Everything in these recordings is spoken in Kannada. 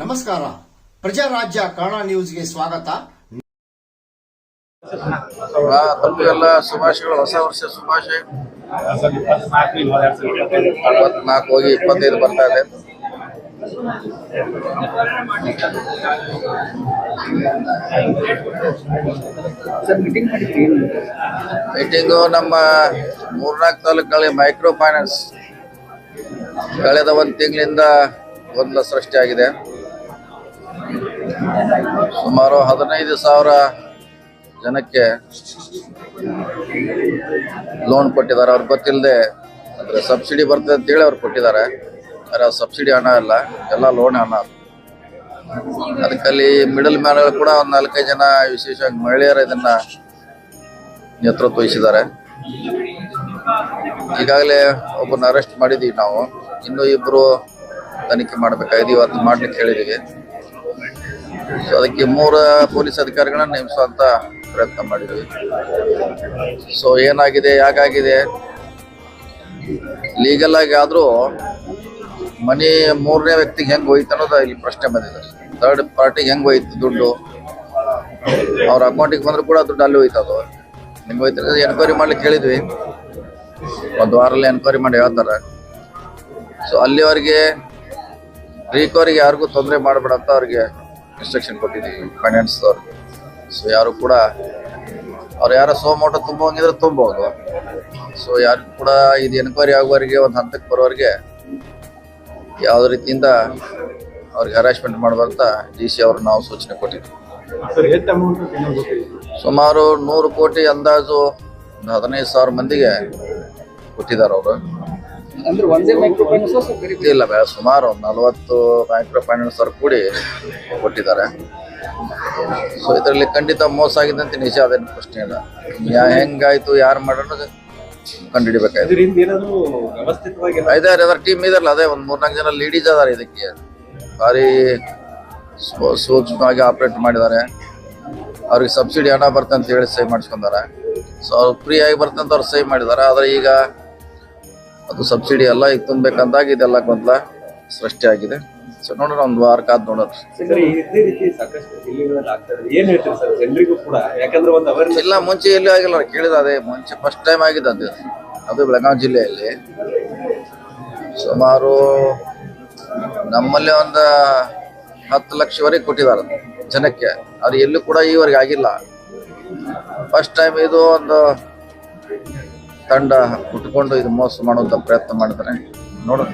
ನಮಸ್ಕಾರ. ಪ್ರಜಾರಾಜ್ಯ ಕನ್ನಡ ನ್ಯೂಸ್ಗೆ ಸ್ವಾಗತ. ಎಲ್ಲ ಶುಭಾಶಯಗಳು. ಹೊಸ ವರ್ಷ ಶುಭಾಶಯ. ಹೋಗಿ ಇಪ್ಪತ್ತೈದು ಬರ್ತಾ ಇದೆ. ಮೀಟಿಂಗು ನಮ್ಮ ಮೂರ್ನಾಲ್ಕು ತಾಲೂಕಲ್ಲಿ ಮೈಕ್ರೋ ಫೈನಾನ್ಸ್. ಕಳೆದ ಒಂದು ತಿಂಗಳಿಂದ ಗೊಂದಲ ಸೃಷ್ಟಿಯಾಗಿದೆ. ಸುಮಾರು ಹದಿನೈದು ಸಾವಿರ ಜನಕ್ಕೆ ಲೋನ್ ಕೊಟ್ಟಿದ್ದಾರೆ. ಅವ್ರಿಗೆ ಗೊತ್ತಿಲ್ಲದೆ ಅಂದರೆ ಸಬ್ಸಿಡಿ ಬರ್ತದೆ ಅಂತೇಳಿ ಅವ್ರು ಕೊಟ್ಟಿದ್ದಾರೆ. ಆದರೆ ಸಬ್ಸಿಡಿ ಹಣ ಅಲ್ಲ, ಎಲ್ಲ ಲೋನ್ ಹಣ ಅದಕ್ಕಲ್ಲಿ ಮಿಡಲ್ ಮ್ಯಾನ್ಗಳು ಕೂಡ ಒಂದು ನಾಲ್ಕೈದು ಜನ ವಿಶೇಷವಾಗಿ ಮಹಿಳೆಯರು ಇದನ್ನ ನೇತೃತ್ವ ವಹಿಸಿದ್ದಾರೆ ಈಗಾಗಲೇ ಒಬ್ಬನ ಅರೆಸ್ಟ್ ಮಾಡಿದ್ದೀವಿ ನಾವು. ಇನ್ನೂ ಇಬ್ಬರು ತನಿಖೆ ಮಾಡಬೇಕಾಗಿದೆ. ಇವತ್ತು ಮಾಡ್ಲಿಕ್ಕೆ ಹೇಳಿದ್ದೀವಿ ಸೊ ಅದಕ್ಕೆ ಮೂರು ಪೊಲೀಸ್ ಅಧಿಕಾರಿಗಳನ್ನ ನೇಮಿಸುವಂತ ಪ್ರಯತ್ನ ಮಾಡಿದ್ವಿ. ಸೊ ಏನಾಗಿದೆ ಯಾಕಾಗಿದೆ ಲೀಗಲ್ ಆಗಿ ಆದ್ರೂ ಮನೆ ಮೂರನೇ ವ್ಯಕ್ತಿಗೆ ಹೆಂಗ್ ಹೋಯ್ತು ಅನ್ನೋದು ಇಲ್ಲಿ ಪ್ರಶ್ನೆ ಬಂದಿದೆ. ಥರ್ಡ್ ಪಾರ್ಟಿಗೆ ಹೆಂಗ್ ಹೋಯ್ತು ದುಡ್ಡು? ಅವ್ರ ಅಕೌಂಟಿಗೆ ಬಂದ್ರು ಕೂಡ ದುಡ್ಡು ಅಲ್ಲಿ ಹೋಯ್ತು ಅದು. ಹೆಂಗ್ ಹೋಯ್ತು ಎನ್ಕ್ವೈರಿ ಮಾಡ್ಲಿಕ್ಕೆ ಹೇಳಿದ್ವಿ. ಒಂದು ವಾರಲ್ಲಿ ಎನ್ಕ್ವೈರಿ ಮಾಡಿ ಹೇಳ್ತಾರೆ. ಸೊ ಅಲ್ಲಿವರೆಗೆ ರಿಕವರಿಗೆ ಯಾರಿಗೂ ತೊಂದರೆ ಮಾಡಬೇಡ ಅಂತ ಅವ್ರಿಗೆ ಇನ್ಸ್ಟ್ರಕ್ಷನ್ ಕೊಟ್ಟಿದ್ದೀವಿ ಫೈನಾನ್ಸ್ ಅವ್ರಿಗೆ ಸೊ ಯಾರು ಕೂಡ ಅವ್ರು ಯಾರೋ ಸೋಮೋಟ ತುಂಬಿದ್ರೆ ತುಂಬಬಹುದು ಸೊ ಯಾರು ಕೂಡ ಇದು ಎನ್ಕ್ವೈರಿ ಆಗುವವರೆಗೆ ಒಂದು ಹಂತಕ್ಕೆ ಬರೋವರೆಗೆ ಯಾವುದೇ ರೀತಿಯಿಂದ ಅವ್ರಿಗೆ ಹರಾಸ್ಮೆಂಟ್ ಮಾಡುವಂತ ಡಿ ಸಿ ಅವರು ನಾವು ಸೂಚನೆ ಕೊಟ್ಟಿದ್ವಿ ಸುಮಾರು ನೂರು ಕೋಟಿ ಅಂದಾಜು ಒಂದು ಹದಿನೈದು ಸಾವಿರ ಮಂದಿಗೆ ಕೊಟ್ಟಿದ್ದಾರೆ ಅವರು. ಅಂದ್ರೆ ಒಂದೇ ಮೈಕ್ರೋ ಫೈನಾನ್ಸ್ ಇಲ್ಲ ಬೇ- ಸುಮಾರು ಒಂದು ನಲವತ್ತು ಮೈಕ್ರೋ ಫೈನಾನ್ಸ್ ಅವ್ರು ಕೂಡಿ ಕೊಟ್ಟಿದ್ದಾರೆ. ಸೊ ಇದರಲ್ಲಿ ಖಂಡಿತ ಮೋಸ ಆಗಿದೆ ಅಂತ ನಿಜ ಅದೇನು ಪ್ರಶ್ನೆ ಇಲ್ಲ. ಯಾ ಹೆಂಗಾಯ್ತು ಯಾರು ಮಾಡೋಣ ಕಂಡುಹಿಡಿಬೇಕಾಯ್ತು. ಇದರಿಂದ ಏನಾದ್ರು ವ್ಯವಸ್ಥಿತವಾಗಿ ಇದಾರೆ ಅದರ ಟೀಮ್ ಇದಲ್ಲ ಅದೇ ಒಂದು ಮೂರ್ನಾಲ್ಕು ಜನ ಲೀಡೀಸ್ ಅದಾರೆ ಇದಕ್ಕೆ. ಭಾರಿ ಸೂಕ್ಷ್ಮವಾಗಿ ಆಪರೇಟ್ ಮಾಡಿದ್ದಾರೆ. ಅವ್ರಿಗೆ ಸಬ್ಸಿಡಿ ಹಣ ಬರ್ತಂತ ಅಂತ ಹೇಳಿ ಸಹಿ ಮಾಡಿಸ್ಕೊಂಡಾರೆ. ಸೊ ಅವ್ರು ಫ್ರೀ ಆಗಿ ಬರ್ತಂತ ಅವ್ರು ಸಹಿ ಮಾಡಿದ್ದಾರೆ. ಆದ್ರೆ ಈಗ ಅದು ಸಬ್ಸಿಡಿ ಎಲ್ಲ ಈಗ ತುಂಬಬೇಕಂದಾಗ ಇದೆಲ್ಲ ಗೊಂದಲ ಸೃಷ್ಟಿಯಾಗಿದೆ ಸೊ ನೋಡೋಣ ಒಂದು ವಾರ ಕಾದ್ ನೋಡೋಣ ಇದೇ ರೀತಿ ಸಾಕಷ್ಟು ಜಿಲ್ಲೆಗಳಲ್ಲಿ ಆಗ್ತಾ ಇದೆ. ಏನ್ ಹೇಳ್ತೀರಿ ಸರ್? ಜನರಿಗೂ ಕೂಡ ಯಾಕಂದ್ರೆ ಒಂದು ಅವೇರ್ನೆಸ್ ಇಲ್ಲ ಮುಂಚೆ ಎಲ್ಲೂ ಆಗಿಲ್ಲ. ಕೇಳಿದ ಅದೇ ಮುಂಚೆ ಫಸ್ಟ್ ಟೈಮ್ ಆಗಿದೆ ಅದು. ಅದು ಬೆಳಗಾವಿ ಜಿಲ್ಲೆಯಲ್ಲಿ. ಸುಮಾರು ನಮ್ಮಲ್ಲಿ ಒಂದು ಹತ್ತು ಲಕ್ಷವರೆಗೆ ಕೊಟ್ಟಿದ್ದಾರೆ ಜನಕ್ಕೆ. ಅದು ಎಲ್ಲೂ ಕೂಡ ಈವರೆಗೆ ಆಗಿಲ್ಲ. ಫಸ್ಟ್ ಟೈಮ್ ಇದು ಒಂದು ತಂಡ ಹುಟ್ಕೊಂಡು ಇದು ಮೋಸ ಮಾಡುವಂತ ಪ್ರಯತ್ನ ಮಾಡಿದ್ರೆ ನೋಡೋಣ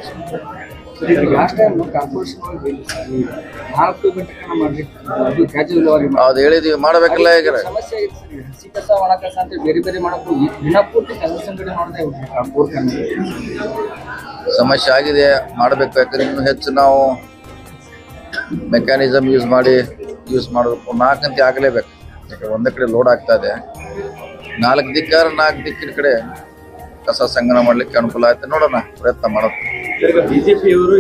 ಅದು ಹೇಳಿದೀವಿ ಮಾಡಬೇಕಲ್ಲ ಈಗ ಸಮಸ್ಯೆ ಆಗಿದೆ ಮಾಡಬೇಕು ಯಾಕಂದ್ರೆ ಇನ್ನೂ ಹೆಚ್ಚು ನಾವು ಮೆಕ್ಯಾನಿಸಮ್ ಯೂಸ್ ಮಾಡಿ ಯೂಸ್ ಮಾಡಬೇಕು. ನಾಲ್ಕಂತೆ ಆಗಲೇಬೇಕು. ಯಾಕಂದ್ರೆ ಒಂದೇ ಕಡೆ ಲೋಡ್ ಆಗ್ತಾ ಇದೆ. ನಾಲ್ಕು ದಿಕ್ಕಾದ್ರೆ ನಾಲ್ಕು ದಿಕ್ಕಿನ ಕಡೆ ಕಸ ಸಂಗ್ರಹ ಮಾಡ್ಲಿಕ್ಕೆ ಅನುಕೂಲ ಆಯ್ತು ನೋಡೋಣ ಪ್ರಯತ್ನ ಮಾಡೋದು ಬಿಜೆಪಿಯವರು